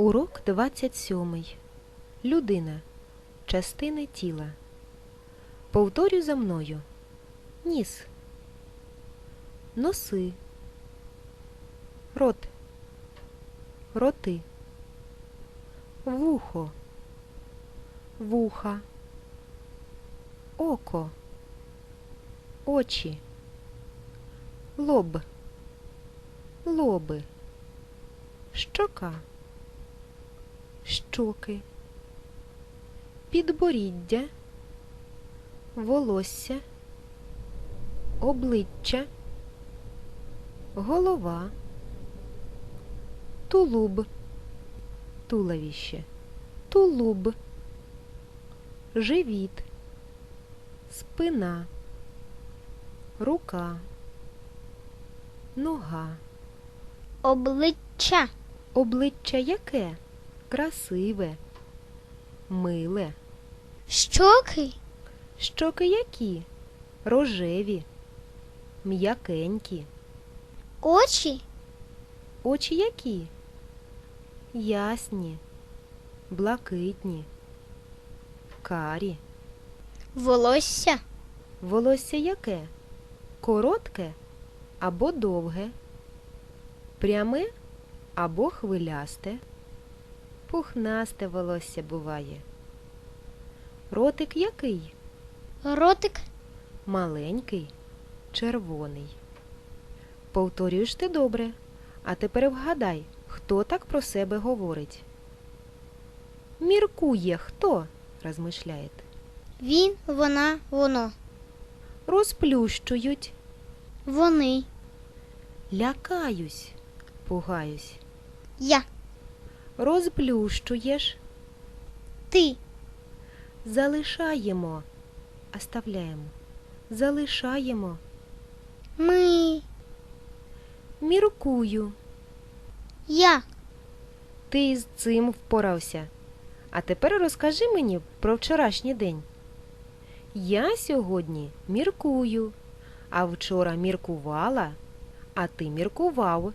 Урок 27. Людина. Частини тіла. Повторюй за мною. Ніс. Носи. Рот. Роти. Вухо. Вуха. Око. Очі. Лоб. Лоби. Щока. Щоки. Підборіддя. Волосся. Обличчя. Голова. Тулуб. Туловище. Тулуб. Живіт. Спина. Рука. Нога. Обличчя. Обличчя яке? Красиве. Миле. Щоки. Щоки які? Рожеві. М'якенькі. Очі. Очі які? Ясні. Блакитні. Карі. Волосся. Волосся яке? Коротке або довге, пряме або хвилясте, пухнасте волосся буває. Ротик який? Ротик. Маленький, червоний. Повторюєш ти добре, а тепер вгадай, хто так про себе говорить. Міркує хто? розмишляєте. Він, вона, воно. Розплющують, Вони. лякаюсь, пугаюсь. Я. Розплющуєш, Ти. залишаємо, оставляємо, залишаємо, Ми. міркую. Я. Ти з цим впорався. А тепер розкажи мені про вчорашній день. Я сьогодні міркую, а вчора міркувала, а ти міркував.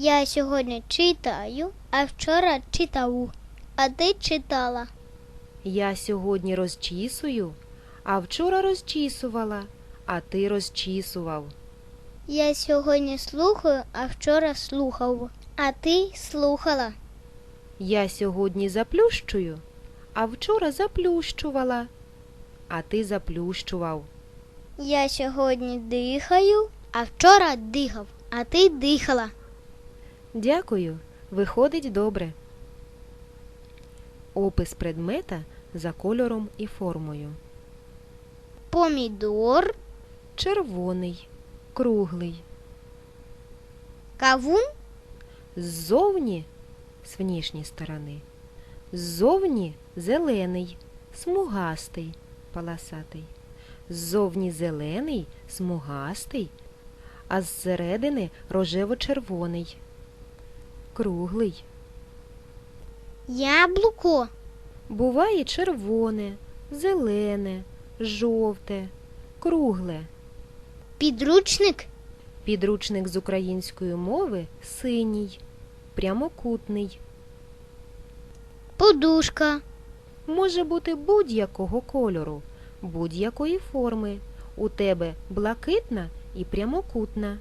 Я сьогодні читаю, а вчора читав. А ти читала. Я сьогодні розчісую, а вчора розчісувала, а ти розчісував. Я сьогодні слухаю, а вчора слухав. А ти слухала. Я сьогодні заплющую, а вчора заплющувала, а ти заплющував. Я сьогодні дихаю, а вчора дихав. А ти дихала. Дякую, виходить добре. Опис предмета за кольором і формою. Помідор, Червоний, круглий. кавун, Ззовні з внішньої сторони. Ззовні зелений, смугастий, полосатий. Ззовні зелений, смугастий, а зсередини рожево-червоний. Круглий. яблуко, Буває червоне, зелене, жовте, кругле. підручник, Підручник з української мови синій, прямокутний. подушка, Може бути будь-якого кольору, будь-якої форми. У тебе блакитна і прямокутна.